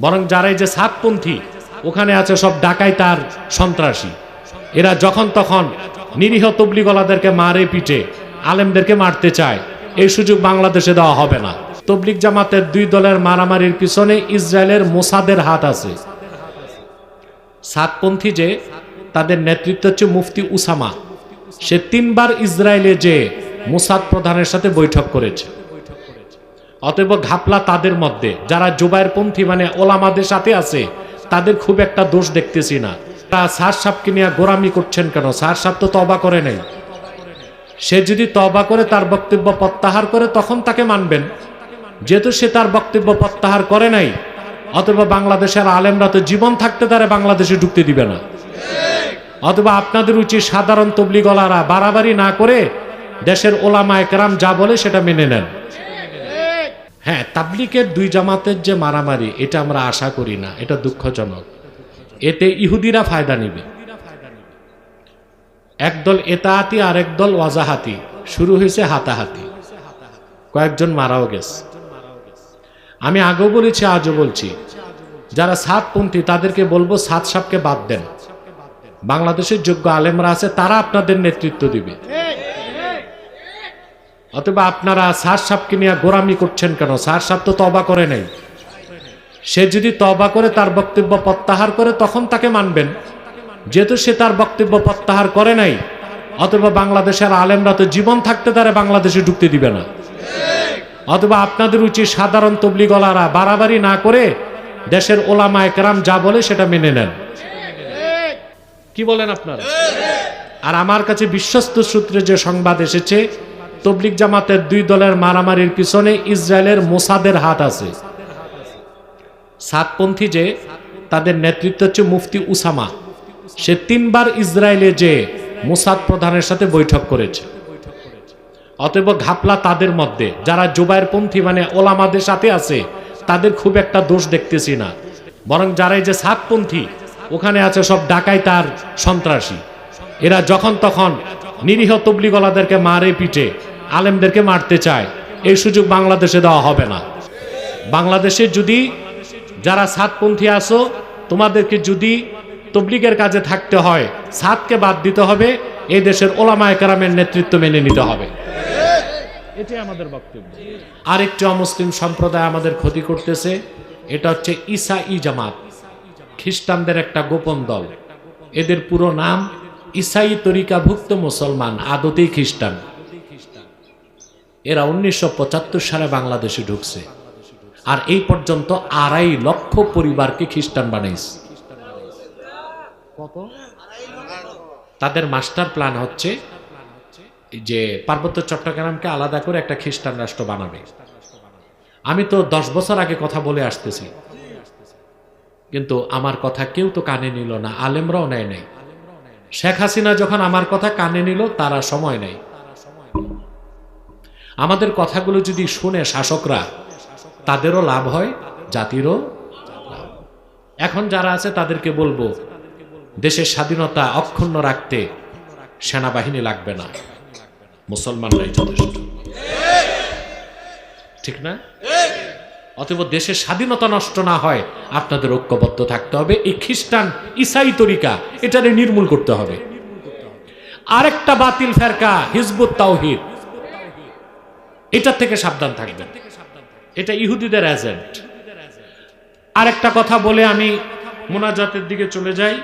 বরং যারা এই যে সাতপন্থী, ওখানে আছে সব ডাকাই তার সন্ত্রাসী। এরা যখন তখন নিরীহ তবলিগলাদেরকে মারে পিটে, আলেমদেরকে মারতে চায়। এই সুযোগ বাংলাদেশে দেওয়া হবে না। তবলিগ জামাতের দুই দলের মারামারির পিছনে ইসরায়েলের মোসাদের হাত আছে। সাতপন্থী যে, তাদের নেতৃত্ব হচ্ছে মুফতি উসামা। সে তিনবার ইসরায়েলে যে মোসাদ প্রধানের সাথে বৈঠক করেছে। অতএব ঘাপলা তাদের মধ্যে। যারা জুবাইর পন্থী মানে ওলামাদের সাথে আছে, তাদের খুব একটা দোষ দেখতেছি না। তারা সার সাপকে নিয়ে গোরামি করছেন কেন? সার সাপ তো তবা করে নেই। সে যদি তবা করে, তার বক্তব্য প্রত্যাহার করে, তখন তাকে মানবেন। যেহেতু সে তার বক্তব্য প্রত্যাহার করে নাই অথবা বাংলাদেশের আলেমরা তো জীবন থাকতে তারা বাংলাদেশে ঢুকতে দিবে না। অথবা আপনাদের উচিত সাধারণ তবলিগলারা বাড়াবাড়ি না করে দেশের ওলামা একরাম যা বলে সেটা মেনে নেন। হ্যাঁ তাবলিকের দুই জামাতের যে মারামারি, এটা আমরা আশা করি না, এটা দুঃখজনক। এতে ইহুদিরা ফায়দা নিবে। একদল এতাহাতি আর একদল ওয়াজাহাতি। শুরু হয়েছে হাতাহাতি। কয়েকজন মারাও গেছে। আমি আগেও বলেছি, আজও বলছি, যারা সাতপন্থী, তাদেরকে বলব সাত সাপকে বাদ দেন। বাংলাদেশের যোগ্য আলেমরা আছে, তারা আপনাদের নেতৃত্ব দিবে। অথবা আপনারা সার সাপকে নিয়ে গোরামি করছেন কেন? সার সাপ তো তবা করে নেই। সে যদি তবা করে, তার বক্তব্য প্রত্যাহার করে, তখন তাকে মানবেন। যেহেতু সে তার বক্তব্য প্রত্যাহার করে নাই, অথবা বাংলাদেশের আলেমরা তো জীবন থাকতে তারা বাংলাদেশে ঢুকতে দিবে না। অথবা আপনাদের উচিত সাধারণ তবলিগলারা বাড়াবাড়ি না করে দেশের ওলামা একরাম যা বলে সেটা মেনে নেন। কি বলেন আপনারা? আর আমার কাছে বিশ্বস্ত সূত্রে যে সংবাদ এসেছে তবলিক জামাতের দুই দলের মারামারির পিছনে ইসরায়েলের মোসাদের হাত আছে। সাতপন্থী যে, তাদের নেতৃত্ব হচ্ছে মুফতি উসামা। সে তিনবার ইসরায়েলে যে মোসাদ প্রধানের সাথে বৈঠক করেছে। অতএব ঘাপলা তাদের মধ্যে। যারা জুবাইর পন্থী মানে ওলামাদের সাথে আছে, তাদের খুব একটা দোষ দেখতেছি না। বরং যারা এই যে সাতপন্থী, ওখানে আছে সব ডাকাই তার সন্ত্রাসী। এরা যখন তখন নিরীহ তবলিগলাদেরকে মারে পিটে। আলেমদেরকে মারতে চায় এই সুযোগ বাংলাদেশে দেওয়া হবে না। বাংলাদেশে যদি যারা সাতপন্থী আসো তোমাদেরকে যদি তবলিগের কাজে থাকতে হয় সাতকে বাদ দিতে হবে এই দেশের ওলামা একরামের নেতৃত্ব মেনে নিতে হবে। এটাই আমাদের বক্তব্য। আরেকটি অমুসলিম সম্প্রদায় আমাদের ক্ষতি করতেছে এটা হচ্ছে ইসা ই জামাত খ্রিস্টানদের একটা গোপন দল। এদের পুরো নাম ইসাই তরিকাভুক্ত মুসলমান আদতেই খ্রিস্টান। এরা উনিশশো পঁচাত্তর সালে বাংলাদেশে ঢুকছে। আর এই পর্যন্ত আড়াই লক্ষ পরিবারকে খ্রিস্টান বানাইছে। তাদের মাস্টার প্ল্যান হচ্ছে যে পার্বত্য চট্টগ্রামকে আলাদা করে একটা খ্রিস্টান রাষ্ট্র বানাবে। আমি তো দশ বছর আগে কথা বলে আসতেছি। কিন্তু আমার কথা কেউ তো কানে নিল না আলেমরাও নেয় নাই। শেখ হাসিনা যখন আমার কথা কানে নিল তারা সময় নেই আমাদের কথাগুলো যদি শুনে শাসকরা, তাদেরও লাভ হয়, জাতিরও এখন যারা আছে, তাদেরকে বলব, দেশের স্বাধীনতা অক্ষুণ্ণ রাখতে সেনাবাহিনী লাগবে না। মুসলমানরাই যথেষ্ট। ঠিক না? অতএব দেশের স্বাধীনতা নষ্ট না হয়, আপনাদের ঐক্যবদ্ধ থাকতে হবে। এই খ্রিস্টান ইসাই তরিকা, এটারে নির্মূল করতে হবে। আরেকটা বাতিল ফেরকা, হিজবুত তাওহিদ। এটার থেকে সাবধান থাকবেন এটা ইহুদিদের এজেন্ট আরেকটা কথা বলে আমি মোনাজাতের দিকে চলে যাই।